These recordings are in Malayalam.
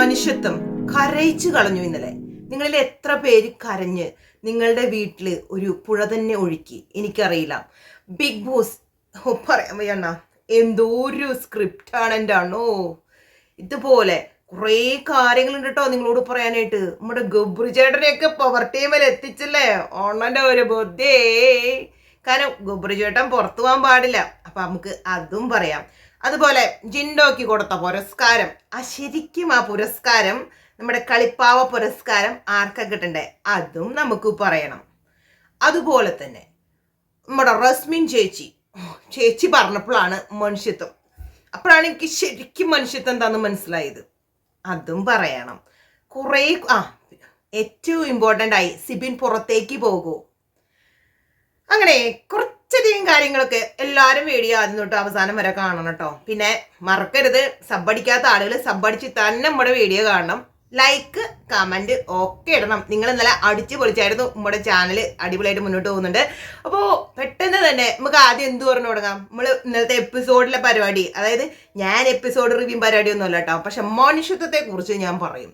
മനുഷ്യത്വം കരയിച്ചു കളഞ്ഞു ഇന്നലെ. നിങ്ങളിൽ എത്ര പേര് കരഞ്ഞ് നിങ്ങളുടെ വീട്ടിൽ ഒരു പുഴ തന്നെ ഒഴുക്കി? എനിക്കറിയില്ല. ബിഗ് ബോസ് പറയാൻ വയ്യണ്ണ എന്തോ ഒരു സ്ക്രിപ്റ്റ് ആണ് എന്റെ അണ്ണോ. ഇതുപോലെ കുറേ കാര്യങ്ങളുണ്ട് കേട്ടോ നിങ്ങളോട് പറയാനായിട്ട്. നമ്മുടെ ഗബ്രു ചേട്ടനെയൊക്കെ പവർ ടീമിൽ എത്തിച്ചല്ലേ? ഓണന്റെ ഒരു ബുദ്ധി. കാരണം ഗബ്രു ചേട്ടൻ പുറത്തു പോകാൻ പാടില്ല. അപ്പൊ നമുക്ക് അതും പറയാം. അതുപോലെ ജിൻഡോക്ക് കൊടുത്ത പുരസ്കാരം. ആ ശരിക്കും ആ പുരസ്കാരം നമ്മുടെ കളിപ്പാവ പുരസ്കാരം ആർക്കാ കിട്ടണ്ടേ അതും നമുക്ക് പറയണം. അതുപോലെ തന്നെ നമ്മുടെ റസ്മിൻ ചേച്ചി. ചേച്ചി പറഞ്ഞപ്പോഴാണ് മനുഷ്യത്വം. അപ്പോഴാണ് എനിക്ക് ശരിക്കും മനുഷ്യത്വം എന്താന്ന് മനസ്സിലായത്. അതും പറയണം. കുറേ ആ ഏറ്റവും ഇമ്പോർട്ടന്റ് ആയി സിബിൻ പുറത്തേക്ക് പോകൂ അങ്ങനെ കുറച്ചധികം കാര്യങ്ങളൊക്കെ എല്ലാവരും വീഡിയോ ആദ്യം തൊട്ട് അവസാനം വരെ കാണണം കേട്ടോ. പിന്നെ മറക്കരുത്. സബ്ബടിക്കാത്ത ആളുകൾ സബ്ബടിച്ച് തന്നെ നമ്മുടെ വീഡിയോ കാണണം. ലൈക്ക് കമന്റ് ഒക്കെ ഇടണം. നിങ്ങൾ ഇന്നലെ അടിച്ചു പൊളിച്ചായിരുന്നു. നമ്മുടെ ചാനൽ അടിപൊളിയായിട്ട് മുന്നോട്ട് പോകുന്നുണ്ട്. അപ്പോൾ പെട്ടെന്ന് തന്നെ നമുക്ക് ആദ്യം എന്ത് പറഞ്ഞു തുടങ്ങാം? നമ്മൾ ഇന്നലത്തെ എപ്പിസോഡിലെ പരിപാടി. അതായത് ഞാൻ എപ്പിസോഡ് റിവ്യൂ പരിപാടി ഒന്നുമല്ല കേട്ടോ. പക്ഷെ മനുഷ്യത്വത്തെ കുറിച്ച് ഞാൻ പറയും.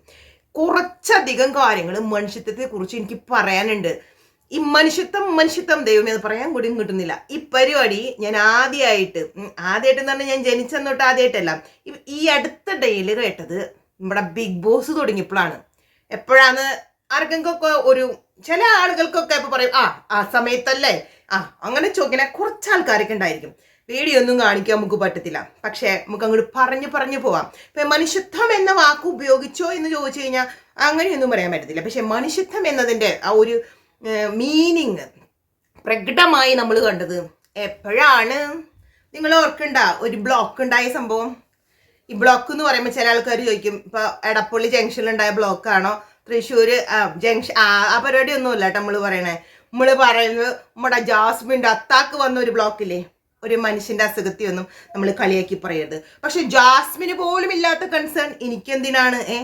കുറച്ചധികം കാര്യങ്ങൾ മനുഷ്യത്വത്തെ കുറിച്ച് എനിക്ക് പറയാനുണ്ട്. ഈ മനുഷ്യത്വം മനുഷ്യത്വം ദൈവമേ അത് പറയാൻ കൂടിയും കിട്ടുന്നില്ല ഈ പരിപാടി ഞാൻ ആദ്യമായിട്ട് ഉം, ആദ്യമായിട്ട് എന്ന് പറഞ്ഞാൽ ഞാൻ ജനിച്ചെന്ന് തൊട്ട് ആദ്യമായിട്ടല്ല ഈ- ഈ അടുത്ത ഡേയിൽ കേട്ടത് നമ്മുടെ ബിഗ് ബോസ് തുടങ്ങിയപ്പോഴാണ്. എപ്പോഴാണ് ആർക്കെങ്കിലൊക്കെ ഒരു ചില ആളുകൾക്കൊക്കെ ഇപ്പൊ പറയും ആ ആ സമയത്തല്ലേ? ആ അങ്ങനെ ചോദിക്കണ കുറച്ച് ആൾക്കാരൊക്കെ ഉണ്ടായിരിക്കും. വീഡിയോ ഒന്നും കാണിക്കാൻ നമുക്ക് പറ്റത്തില്ല. പക്ഷേ നമുക്ക് അങ്ങോട്ട് പറഞ്ഞു പറഞ്ഞു പോവാം. ഇപ്പൊ മനുഷ്യത്വം എന്ന വാക്ക് ഉപയോഗിച്ചോ എന്ന് ചോദിച്ചു കഴിഞ്ഞാൽ അങ്ങനെയൊന്നും പറയാൻ പറ്റത്തില്ല. പക്ഷെ മനുഷ്യത്വം എന്നതിന്റെ ആ ഒരു മീനിങ് പ്രകടമായി നമ്മൾ കണ്ടത് എപ്പോഴാണ്? നിങ്ങൾ ഓർക്കണ്ട ഒരു ബ്ലോക്ക് ഉണ്ടായ സംഭവം. ഈ ബ്ലോക്ക് എന്ന് പറയുമ്പോൾ ചില ആൾക്കാർ ചോദിക്കും ഇപ്പൊ എടപ്പള്ളി ജംഗ്ഷനിൽ ഉണ്ടായ ബ്ലോക്കാണോ തൃശ്ശൂർ ജംഗ്ഷൻ ആ പരിപാടി ഒന്നുമില്ല കേട്ടോ നമ്മൾ പറയണേ. നമ്മൾ പറയുന്നത് നമ്മുടെ ജാസ്മിന്റെ അത്താക്ക് വന്ന ഒരു ബ്ലോക്കില്ലേ ഒരു മനുഷ്യന്റെ അസുഖത്തി ഒന്നും നമ്മൾ കളിയാക്കി പറയരുത്. പക്ഷെ ജാസ്മിന് പോലും ഇല്ലാത്ത കൺസേൺ എനിക്കെന്തിനാണ്? ഏ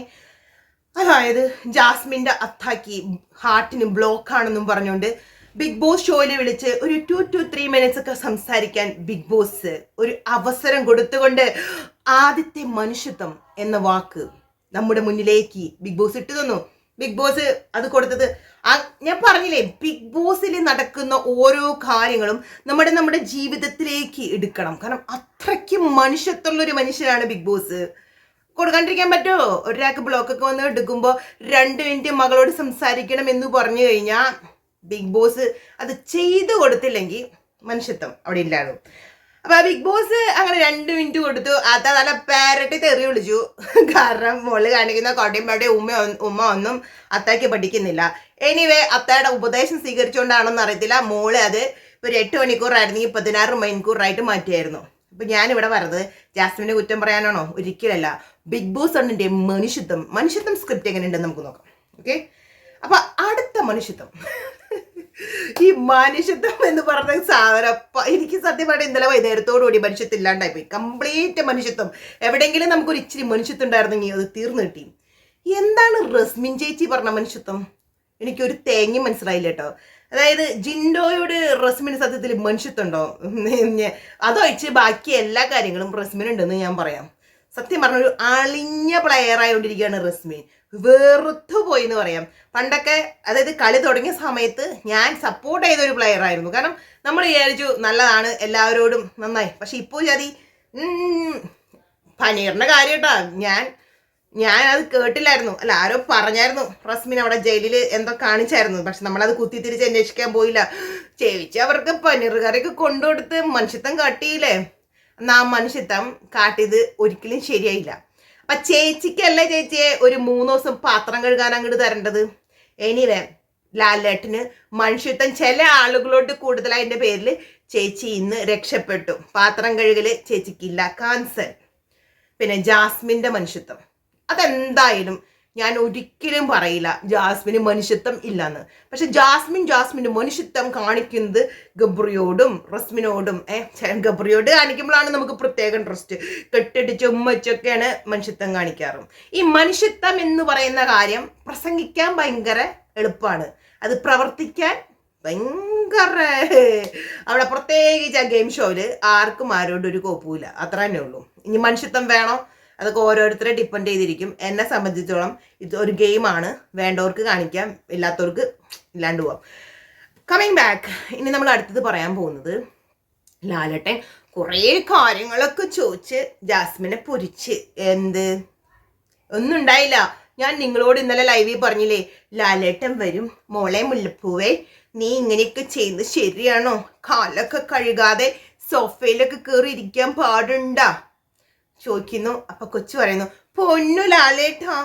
അതായത് ജാസ്മിന്റെ അത്താക്കി ഹാർട്ടിന് ബ്ലോക്ക് ആണെന്നും പറഞ്ഞുകൊണ്ട് ബിഗ് ബോസ് ഷോയിൽ വിളിച്ച് ഒരു ടു ടു ത്രീ മിനിറ്റ്സ് ഒക്കെ സംസാരിക്കാൻ ബിഗ് ബോസ് ഒരു അവസരം കൊടുത്തുകൊണ്ട് ആദ്യത്തെ മനുഷ്യത്വം എന്ന വാക്ക് നമ്മുടെ മുന്നിലേക്ക് ബിഗ് ബോസ് ഇട്ടു തന്നു. ബിഗ് ബോസ് അത് കൊടുത്തത് ഞാൻ പറഞ്ഞില്ലേ ബിഗ് ബോസിൽ നടക്കുന്ന ഓരോ കാര്യങ്ങളും നമ്മുടെ നമ്മുടെ ജീവിതത്തിലേക്ക് എടുക്കണം. കാരണം അത്രയ്ക്ക് മനുഷ്യത്വമുള്ള ഒരു മനുഷ്യനാണ് ബിഗ് ബോസ്. കൊടുക്കാണ്ടിരിക്കാൻ പറ്റുമോ ഒരാൾക്ക് ബ്ലോക്കൊക്കെ വന്ന് എടുക്കുമ്പോൾ രണ്ട് മിനിറ്റ് മകളോട് സംസാരിക്കണം എന്ന് പറഞ്ഞു കഴിഞ്ഞാൽ ബിഗ് ബോസ് അത് ചെയ്തു കൊടുത്തില്ലെങ്കിൽ മനുഷ്യത്വം അവിടെ ഇല്ലായിരുന്നു. അപ്പൊ ബിഗ് ബോസ് അങ്ങനെ രണ്ട് മിനിറ്റ് കൊടുത്തു. അത് നല്ല പാരട്ടി തെറി വിളിച്ചു. കാരണം മോൾ കാണിക്കുന്ന കോട്ടയമ്പാടെ ഉമ്മ ഉമ്മ ഒന്നും അത്തയ്ക്ക് പഠിക്കുന്നില്ല. എനിവേ അത്തയുടെ ഉപദേശം സ്വീകരിച്ചുകൊണ്ടാണെന്ന് അറിയത്തില്ല. മോൾ അത് ഒരു എട്ട് മണിക്കൂറായിരുന്നെങ്കിൽ പതിനാറ് മണിക്കൂറായിട്ട് മാറ്റിയായിരുന്നു. അപ്പൊ ഞാനിവിടെ പറഞ്ഞത് ജാസ്മിന്റെ കുറ്റം പറയാനാണോ? ഒരിക്കലല്ല. ബിഗ് ബോസ് ആണ് മനുഷ്യത്വം. മനുഷ്യത്വം സ്ക്രിപ്റ്റ് എങ്ങനെയുണ്ടെന്ന് നമുക്ക് നോക്കാം. ഓക്കെ അപ്പൊ അടുത്ത മനുഷ്യത്വം. ഈ മനുഷ്യത്വം എന്ന് പറഞ്ഞ സാധനം എനിക്ക് സത്യം പറഞ്ഞ ഇന്നലെ വൈകുന്നേരത്തോടു കൂടി മനുഷ്യത്വം ഇല്ലാണ്ടായി പോയി. കംപ്ലീറ്റ് മനുഷ്യത്വം. എവിടെയെങ്കിലും നമുക്കൊരു ഇച്ചിരി മനുഷ്യത്വം ഉണ്ടായിരുന്നെങ്കിൽ അത് തീർന്നു കിട്ടി. എന്താണ് റസ്മിൻ ചേച്ചി പറഞ്ഞ മനുഷ്യത്വം? എനിക്കൊരു തേങ്ങി മനസ്സിലായില്ല കേട്ടോ. അതായത് ജിൻഡോയോട് റസ്മിന് സത്യത്തിൽ മനുഷ്യത്വം ഉണ്ടോ അതൊഴിച്ച് ബാക്കി എല്ലാ കാര്യങ്ങളും റസ്മിൻ ഉണ്ടെന്ന് ഞാൻ പറയാം. സത്യം പറഞ്ഞ ഒരു അളിഞ്ഞ പ്ലെയർ ആയോണ്ടിരിക്കുകയാണ് റസ്മിൻ. വെറുത്തു പോയി എന്ന് പറയാം. പണ്ടൊക്കെ അതായത് കളി തുടങ്ങിയ സമയത്ത് ഞാൻ സപ്പോർട്ട് ചെയ്ത ഒരു പ്ലെയർ ആയിരുന്നു. കാരണം നമ്മൾ വിചാരിച്ചു നല്ലതാണ് എല്ലാവരോടും നന്നായി. പക്ഷെ ഇപ്പോൾ ചതി ഉം, പനീറിന്റെ കാര്യം കേട്ടാ. ഞാൻ ഞാൻ അത് കേട്ടില്ലായിരുന്നു. അല്ല ആരോ പറഞ്ഞായിരുന്നു. റസ്മിൻ അവിടെ ജയിലിൽ എന്തോ കാണിച്ചായിരുന്നു. പക്ഷെ നമ്മളത് കുത്തി തിരിച്ച് അന്വേഷിക്കാൻ പോയില്ല. ചേവിച്ച് അവർക്ക് പനീർ കറിയൊക്കെ കൊണ്ടുകൊടുത്ത് മനുഷ്യത്വം കാട്ടിയില്ലേ? എന്നാ മനുഷ്യത്വം കാട്ടിയത് ഒരിക്കലും ശരിയായില്ല. അപ്പൊ ചേച്ചിക്കല്ലേ ചേച്ചിയെ ഒരു മൂന്ന് ദിവസം പാത്രം കഴുകാൻ അങ്ങോട്ട് തരേണ്ടത്? എനിവേ ലാലേട്ടന് മനുഷ്യത്വം ചില ആളുകളോട് കൂടുതലായി എന്റെ പേരിൽ ചേച്ചി ഇന്ന് രക്ഷപ്പെട്ടു. പാത്രം കഴുകൽ ചേച്ചിക്കില്ല. കാൻസർ. പിന്നെ ജാസ്മിന്റെ മനുഷ്യത്വം. അതെന്തായാലും ഞാൻ ഒരിക്കലും പറയില്ല ജാസ്മിന് മനുഷ്യത്വം ഇല്ലെന്ന്. പക്ഷെ ജാസ്മിൻ ജാസ്മിന്റെ മനുഷ്യത്വം കാണിക്കുന്നത് ഗബ്രിയോടും റസ്മിനോടും. ഏഹ് ഗബ്രിയോട് കാണിക്കുമ്പോഴാണ് നമുക്ക് പ്രത്യേക ഇൻട്രസ്റ്റ് കെട്ടിടിച്ച് ഉമ്മച്ചൊക്കെയാണ് മനുഷ്യത്വം കാണിക്കാറ്. ഈ മനുഷ്യത്വം എന്ന് പറയുന്ന കാര്യം പ്രസംഗിക്കാൻ ഭയങ്കര എളുപ്പമാണ്. അത് പ്രവർത്തിക്കാൻ ഭയങ്കര അവിടെ പ്രത്യേകിച്ച് ആ ഗെയിം ഷോയിൽ ആർക്കും ആരോടും ഒരു കോപ്പുമില്ല അത്ര തന്നെ ഉള്ളൂ. ഇനി മനുഷ്യത്വം വേണോ? അതൊക്കെ ഓരോരുത്തരെ ഡിപ്പെൻഡ് ചെയ്തിരിക്കും. എന്നെ സംബന്ധിച്ചോളം ഇത് ഒരു ഗെയിമാണ് വേണ്ടവർക്ക് കാണിക്കാം ഇല്ലാത്തവർക്ക് ഇല്ലാണ്ട് പോവാം. കമ്മിങ് ബാക്ക് ഇനി നമ്മൾ അടുത്തത് പറയാൻ പോകുന്നത് ലാലട്ടൻ കുറേ കാര്യങ്ങളൊക്കെ ചോദിച്ച് ജാസ്മിനെ പൊരിച്ച്. എന്ത്? ഒന്നും ഉണ്ടായില്ല. ഞാൻ നിങ്ങളോട് ഇന്നലെ ലൈവിൽ പറഞ്ഞില്ലേ ലാലേട്ടൻ വരും മോളെ മുല്ലപ്പൂവേ നീ ഇങ്ങനെയൊക്കെ ചെയ്യുന്നത് ശരിയാണോ? കാലൊക്കെ കഴുകാതെ സോഫയിലൊക്കെ കയറി ഇരിക്കാൻ പാടുണ്ടാ. ചോദിക്കുന്നു. അപ്പൊ കൊച്ചു പറയുന്നു പൊന്നു ലാലേട്ടാ.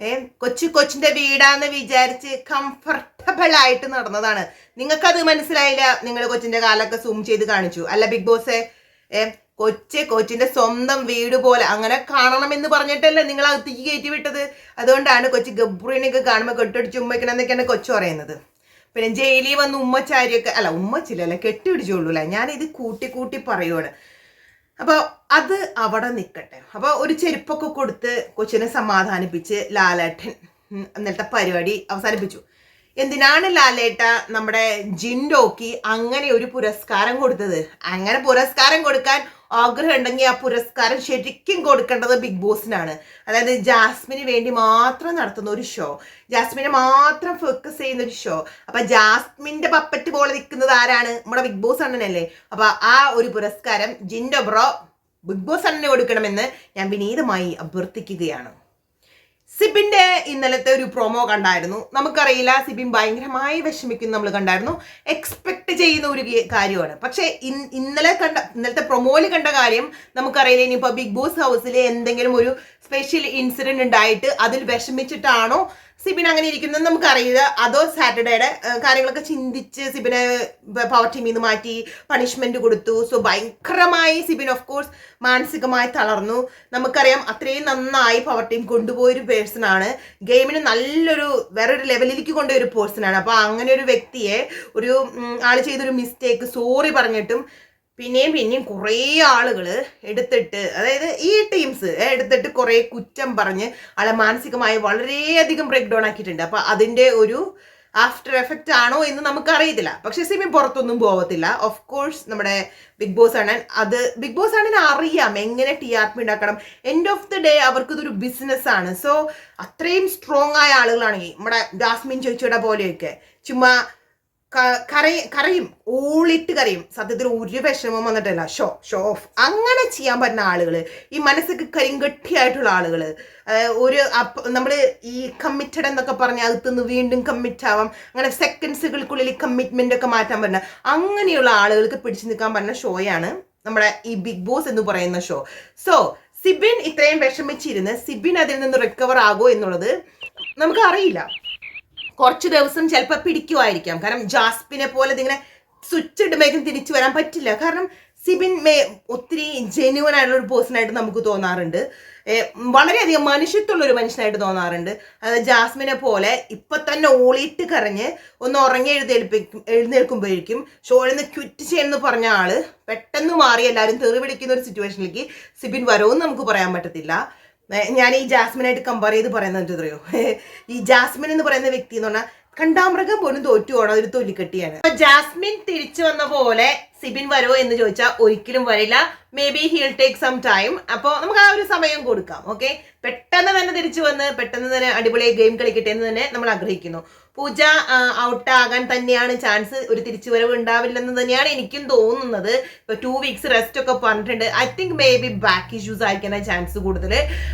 ഏ കൊച്ചു കൊച്ചിന്റെ വീടാന്ന് വിചാരിച്ച് കംഫർട്ടബിൾ ആയിട്ട് നടന്നതാണ്. നിങ്ങൾക്കത് മനസ്സിലായില്ല? നിങ്ങൾ കൊച്ചിന്റെ കാലൊക്കെ സൂം ചെയ്ത് കാണിച്ചു. അല്ല ബിഗ് ബോസ് ഏ കൊച്ച് കൊച്ചിന്റെ സ്വന്തം വീട് പോലെ അങ്ങനെ കാണണം എന്ന് പറഞ്ഞിട്ടല്ലേ നിങ്ങൾ അകത്തേക്ക് കയറ്റി വിട്ടത്? അതുകൊണ്ടാണ് കൊച്ചു ഗബ്രീനൊക്കെ കാണുമ്പോൾ കെട്ടിടിച്ച് ഉമ്മയ്ക്കണം എന്നൊക്കെയാണ് കൊച്ചു പറയുന്നത്. പിന്നെ ജയിലിൽ വന്ന് ഉമ്മച്ചാരിയൊക്കെ അല്ല ഉമ്മച്ചില്ലല്ല കെട്ടിപിടിച്ചോളൂല ഞാനിത് കൂട്ടി കൂട്ടി പറയുവാണ്. അപ്പോൾ അത് അവിടെ നിൽക്കട്ടെ അപ്പോൾ ഒരു ചെരുപ്പൊക്കെ കൊടുത്ത് കൊച്ചിനെ സമാധാനിപ്പിച്ച് ലാലേട്ടൻ ഇന്നലത്തെ പരിപാടി അവസാനിപ്പിച്ചു. എന്തിനാണ് ലാലേട്ട നമ്മുടെ ജിൻഡോക്ക് അങ്ങനെ ഒരു പുരസ്കാരം കൊടുത്തത്? അങ്ങനെ പുരസ്കാരം കൊടുക്കാൻ ആഗ്രഹം ഉണ്ടെങ്കിൽ ആ പുരസ്കാരം ശരിക്കും കൊടുക്കേണ്ടത് ബിഗ് ബോസിനാണ്. അതായത് ജാസ്മിന് വേണ്ടി മാത്രം നടത്തുന്ന ഒരു ഷോ ജാസ്മിനെ മാത്രം ഫോക്കസ് ചെയ്യുന്ന ഒരു ഷോ അപ്പൊ ജാസ്മിന്റെ പപ്പറ്റ് പോലെ നിൽക്കുന്നത് ആരാണ്? നമ്മുടെ ബിഗ് ബോസ് അണ്ണനല്ലേ. അപ്പൊ ആ ഒരു പുരസ്കാരം ജിൻഡോ ബ്രോ ബിഗ് ബോസ് അണ്ണനെ കൊടുക്കണമെന്ന് ഞാൻ വിനീതമായി അഭ്യർത്ഥിക്കുകയാണ്. സിബിന്റെ ഇന്നലത്തെ ഒരു പ്രൊമോ കണ്ടായിരുന്നു. നമുക്കറിയില്ല സിബിൻ ഭയങ്കരമായി വിഷമിക്കുന്നു നമ്മൾ കണ്ടായിരുന്നു. എക്സ്പെക്ട് ചെയ്യുന്ന ഒരു കാര്യമാണ്. പക്ഷേ ഇന്നലെ കണ്ട ഇന്നലത്തെ പ്രൊമോയിൽ കണ്ട കാര്യം നമുക്കറിയില്ല. ഇനിയിപ്പോൾ ബിഗ് ബോസ് ഹൗസിലെ എന്തെങ്കിലും ഒരു സ്പെഷ്യൽ ഇൻസിഡന്റ് ഉണ്ടായിട്ട് അതിൽ വിഷമിച്ചിട്ടാണോ സിബിൻ അങ്ങനെ ഇരിക്കുന്നത് നമുക്കറിയില്ല. അതോ സാറ്റർഡേയുടെ കാര്യങ്ങളൊക്കെ ചിന്തിച്ച് സിബിനെ പവർ ടീമിൽ നിന്ന് മാറ്റി പണിഷ്മെന്റ് കൊടുത്തു. സോ ഭയങ്കരമായി സിബിൻ ഓഫ് കോഴ്സ് മാനസികമായി തളർന്നു. നമുക്കറിയാം അത്രയും നന്നായി പവർ ടീം കൊണ്ടുപോയൊരു പേഴ്സൺ ആണ്. ഗെയിമിന് നല്ലൊരു വേറൊരു ലെവലിലേക്ക് കൊണ്ടുപോയൊരു പേഴ്സൺ ആണ്. അപ്പോൾ അങ്ങനെ ഒരു വ്യക്തിയെ ഒരു ആൾ ചെയ്തൊരു മിസ്റ്റേക്ക് സോറി പറഞ്ഞിട്ടും പിന്നെയും പിന്നെയും കുറേ ആളുകൾ എടുത്തിട്ട് അതായത് ഈ ടീംസ് എടുത്തിട്ട് കുറേ കുറ്റം പറഞ്ഞ് ആളെ മാനസികമായി വളരെയധികം ബ്രേക്ക് ഡൗൺ ആക്കിയിട്ടുണ്ട്. അപ്പോൾ അതിന്റെ ഒരു ആഫ്റ്റർ എഫക്റ്റ് ആണോ എന്ന് നമുക്കറിയത്തില്ല. പക്ഷേ സിമി പുറത്തൊന്നും പോകത്തില്ല ഓഫ് കോഴ്സ് നമ്മുടെ ബിഗ് ബോസ് ആണ് അത് ബിഗ് ബോസ് ആണെന്ന് അറിയാം. എങ്ങനെ ടി ആർ പി ഉണ്ടാക്കണം? എൻഡ് ഓഫ് ദി ഡേ അവർക്ക് ഇതൊരു ബിസിനസ് ആണ്. സോ അത്രയും സ്ട്രോങ് ആയ ആളുകളാണെങ്കിൽ നമ്മുടെ ജാസ്മിൻ ചോദിച്ചയുടെ പോലെയൊക്കെ ചുമ്മാ കരയും കരയും ഊളിട്ട് കരയും. സത്യത്തിൽ ഒരു വിഷമം വന്നിട്ടല്ല. ഷോ ഷോ ഓഫ് അങ്ങനെ ചെയ്യാൻ പറ്റുന്ന ആളുകൾ ഈ മനസ്സൊക്കെ കരിങ്കട്ടിയായിട്ടുള്ള ആളുകൾ ഒരു നമ്മൾ ഈ കമ്മിറ്റഡ് എന്നൊക്കെ പറഞ്ഞ അകത്തുനിന്ന് വീണ്ടും കമ്മിറ്റ് ആവാം. അങ്ങനെ സെക്കൻഡ്സുകൾക്കുള്ളിൽ കമ്മിറ്റ്മെന്റ് ഒക്കെ മാറ്റാൻ പറ്റുന്ന അങ്ങനെയുള്ള ആളുകൾക്ക് പിടിച്ചു നിൽക്കാൻ പറ്റുന്ന ഷോയാണ് നമ്മുടെ ഈ ബിഗ് ബോസ് എന്ന് പറയുന്ന ഷോ സോ സിബിൻ ഇത്രയും വിഷമിച്ചിരുന്ന് സിബിൻ അതിൽ നിന്ന് റിക്കവർ ആകോ എന്നുള്ളത് നമുക്ക് അറിയില്ല കുറച്ച് ദിവസം ചിലപ്പോൾ പിടിക്കുമായിരിക്കാം കാരണം ജാസ്പിനെ പോലെ ഇതിങ്ങനെ സ്വിച്ച് ഇടുമ്പോഴേക്കും തിരിച്ചു വരാൻ പറ്റില്ല. കാരണം സിബിൻ മേ ഒത്തിരി ജെന്യുവൻ ആയിട്ടുള്ള ഒരു പേഴ്സൺ ആയിട്ട് നമുക്ക് തോന്നാറുണ്ട്. വളരെയധികം മനുഷ്യത്വമുള്ള ഒരു മനുഷ്യനായിട്ട് തോന്നാറുണ്ട്. അതായത് ജാസ്മിനെ പോലെ ഇപ്പൊ തന്നെ ഓളിയിട്ട് കരഞ്ഞ് ഒന്ന് ഉറങ്ങി എഴുന്നേൽപ്പിക്കും എഴുന്നേൽക്കുമ്പോഴേക്കും ഷോയിൽ നിന്ന് ക്വിറ്റ് ചെയ്യണമെന്ന് പറഞ്ഞ ആൾ പെട്ടെന്ന് മാറി എല്ലാവരും തെറി പിടിക്കുന്ന ഒരു സിറ്റുവേഷനിലേക്ക് സിബിൻ വരവും നമുക്ക് പറയാൻ പറ്റത്തില്ല. ഞാൻ ഈ ജാസ്മിനായിട്ട് കമ്പയർ ചെയ്ത് പറയുന്നത് എന്തറിയോ ഈ ജാസ്മിൻ എന്ന് പറയുന്ന വ്യക്തി എന്ന് പറഞ്ഞാൽ കണ്ടാമൃഗം പോലും തോറ്റു പോകണം ഒരു തൊലിക്കെട്ടിയാണ്. ജാസ്മിൻ തിരിച്ചു വന്ന പോലെ സിബിൻ വരുമോ എന്ന് ചോദിച്ചാൽ ഒരിക്കലും വരില്ല. Maybe he'll take some time അപ്പോൾ നമുക്ക് ആ ഒരു സമയം കൊടുക്കാം ഓക്കെ പെട്ടെന്ന് തന്നെ തിരിച്ചു വന്ന് പെട്ടെന്ന് തന്നെ അടിപൊളി ഗെയിം കളിക്കട്ടെ എന്ന് തന്നെ നമ്മൾ ആഗ്രഹിക്കുന്നു. പൂജ ഔട്ട് ആകാൻ തന്നെയാണ് ചാൻസ് ഒരു തിരിച്ചുവരവ് ഉണ്ടാവില്ലെന്ന് തന്നെയാണ് എനിക്കും തോന്നുന്നത്. ഇപ്പൊ ടു വീക്സ് റെസ്റ്റ് ഒക്കെ പറഞ്ഞിട്ടുണ്ട്. I think maybe back issues ആയിരിക്കുന്ന ചാൻസ് കൂടുതൽ.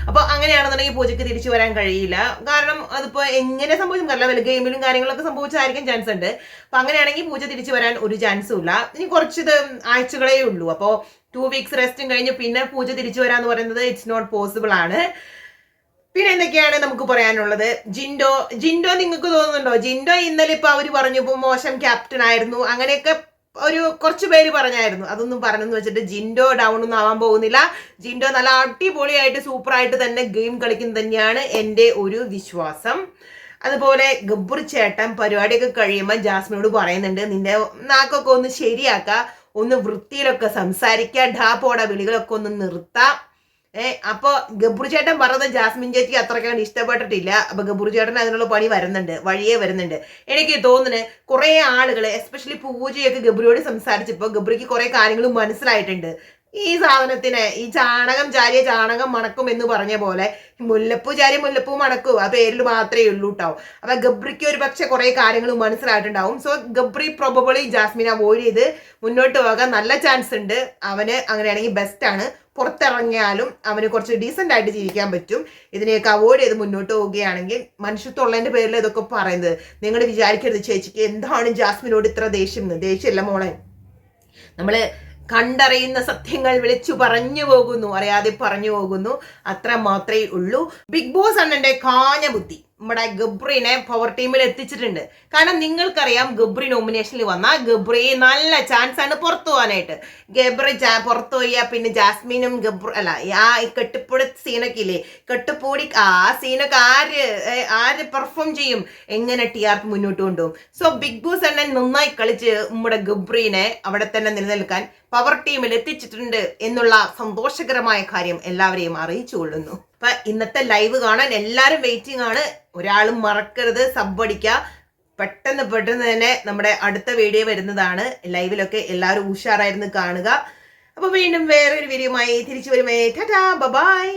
അപ്പോൾ അങ്ങനെയാണെന്നുണ്ടെങ്കിൽ പൂജയ്ക്ക് തിരിച്ചു വരാൻ കഴിയില്ല. കാരണം അതിപ്പോ എങ്ങനെ സംഭവിച്ചും കാരണം ഗെയിമിലും കാര്യങ്ങളൊക്കെ സംഭവിച്ചായിരിക്കും ചാൻസ് ഉണ്ട്. അപ്പോൾ അങ്ങനെയാണെങ്കിൽ പൂജ തിരിച്ചു വരാൻ ഒരു ചാൻസും ഇല്ല. ഇനി കുറച്ച് ഇത് ആഴ്ചകളേ ഉള്ളൂ. അപ്പോൾ ടു വീക്സ് റെസ്റ്റും കഴിഞ്ഞ് പിന്നെ പൂജ തിരിച്ചു വരാന്ന് പറയുന്നത് ഇറ്റ്സ് നോട്ട് പോസിബിൾ ആണ്. പിന്നെ എന്തൊക്കെയാണ് നമുക്ക് പറയാനുള്ളത്? ജിൻഡോ ജിൻഡോ നിങ്ങൾക്ക് തോന്നുന്നുണ്ടോ? ജിൻഡോ ഇന്നലെ ഇപ്പൊ അവർ പറഞ്ഞു ഇപ്പൊ മോശം ക്യാപ്റ്റൻ ആയിരുന്നു. അങ്ങനെയൊക്കെ ഒരു കുറച്ച് പേര് പറഞ്ഞായിരുന്നു. അതൊന്നും പറഞ്ഞെന്ന് വെച്ചിട്ട് ജിൻഡോ ഡൗൺ ഒന്നും ആവാൻ പോകുന്നില്ല. ജിൻഡോ നല്ല അടിപൊളിയായിട്ട് സൂപ്പറായിട്ട് തന്നെ ഗെയിം കളിക്കുന്ന തന്നെയാണ് എന്റെ ഒരു വിശ്വാസം. അതുപോലെ ഗബ്ബർ ചേട്ടൻ പരിപാടിയൊക്കെ കഴിയുമ്പോൾ ജാസ്മിനോട് പറയുന്നുണ്ട് നിന്റെ നാക്കൊക്കെ ഒന്ന് ശരിയാക്ക ഒന്ന് വൃത്തിയിലൊക്കെ സംസാരിക്കുക ഡാപ്പോട വിളികളൊക്കെ ഒന്ന് നിർത്താം. ഏ അപ്പൊ ഗബ്ബുർ ചേട്ടൻ പറഞ്ഞത് ജാസ്മിൻ ചേച്ചി അത്രയ്ക്കാണ് ഇഷ്ടപ്പെട്ടിട്ടില്ല. അപ്പോൾ ഗബ്ബുർ ചേട്ടൻ അതിനുള്ള പണി വരുന്നുണ്ട് വഴിയേ വരുന്നുണ്ട്. എനിക്ക് തോന്നുന്നു കുറേ ആളുകൾ എസ്പെഷ്യലി പൂജയൊക്കെ ഗബ്രിയോട് സംസാരിച്ചപ്പോൾ ഗബ്രിക്ക് കുറേ കാര്യങ്ങൾ മനസ്സിലായിട്ടുണ്ട്. ഈ സാധനത്തിന് ഈ ചാണകം ചാരിയ ചാണകം മണക്കും എന്ന് പറഞ്ഞ പോലെ മുല്ലപ്പൂ ചാരി മുല്ലപ്പൂ മണക്കും ആ പേരിൽ മാത്രമേ ഉള്ളൂ കേട്ടോ അപ്പൊ ഗബ്രിക്ക് ഒരു പക്ഷെ കുറെ കാര്യങ്ങൾ മനസ്സിലായിട്ടുണ്ടാവും. So Gabri probably Jasmine avoid ചെയ്ത് മുന്നോട്ട് പോകാൻ നല്ല ചാൻസ് ഉണ്ട്. അവന് അങ്ങനെയാണെങ്കിൽ ബെസ്റ്റ് ആണ്. പുറത്തിറങ്ങിയാലും അവന് കുറച്ച് ഡീസെന്റ് ആയിട്ട് ജീവിക്കാൻ പറ്റും. ഇതിനെയൊക്കെ അവോയ്ഡ് ചെയ്ത് മുന്നോട്ട് പോവുകയാണെങ്കിൽ മനുഷ്യത്തുള്ളതിന്റെ പേരിൽ ഇതൊക്കെ പറയുന്നത്. നിങ്ങൾ വിചാരിക്കരുത് ചേച്ചിക്ക്. എന്താണ് ജാസ്മിനോട് ഇത്ര ദേഷ്യം? ദേഷ്യമില്ല മോളെ. നമ്മൾ കണ്ടറിയുന്ന സത്യങ്ങൾ വിളിച്ചു പറഞ്ഞു പോകുന്നു അറിയാതെ പറഞ്ഞു പോകുന്നു. അത്ര മാത്രമേ ഉള്ളൂ. ബിഗ് ബോസ് അണ്ണന്റെ കാഞ്ഞ ബുദ്ധി. നമ്മുടെ ഗബ്രിനെ പവർ ടീമിൽ എത്തിച്ചിട്ടുണ്ട്. കാരണം നിങ്ങൾക്കറിയാം ഗബ്രി നോമിനേഷനിൽ വന്ന ഗബ്രി നല്ല ചാൻസ് ആണ് പുറത്തു പോകാനായിട്ട്. ഗബ്രി പുറത്തു പോയ പിന്നെ ജാസ്മിനും ഗബ്രി അല്ല ആ കെട്ടിപ്പൊടി സീനൊക്കെ ഇല്ലേ? കെട്ടിപ്പൊടി ആ സീനൊക്കെ ആര് ആര് പെർഫോം ചെയ്യും? എങ്ങനെ ടി ആർക്ക് മുന്നോട്ട് കൊണ്ടുപോകും? സോ ബിഗ് ബോസ് അണ്ണൻ നന്നായി കളിച്ച് നമ്മുടെ ഗബ്രീനെ അവിടെ തന്നെ നിലനിൽക്കാൻ പവർ ടീമിൽ എത്തിച്ചിട്ടുണ്ട് എന്നുള്ള സന്തോഷകരമായ കാര്യം എല്ലാവരെയും അറിയിച്ചു കൊള്ളുന്നു അപ്പൊ ഇന്നത്തെ ലൈവ് കാണാൻ എല്ലാവരും വെയിറ്റിംഗ് ആണ്. ഒരാളും മറക്കരുത് സബ് അടിക്കുക. പെട്ടെന്ന് പെട്ടെന്ന് തന്നെ നമ്മുടെ അടുത്ത വീഡിയോ വരുന്നതാണ്. ലൈവിലൊക്കെ എല്ലാവരും ഉഷാറായിരുന്നു കാണുക. അപ്പൊ വീണ്ടും വേറൊരു വീഡിയോയുമായി തിരിച്ചു വരുമേ. Tata bye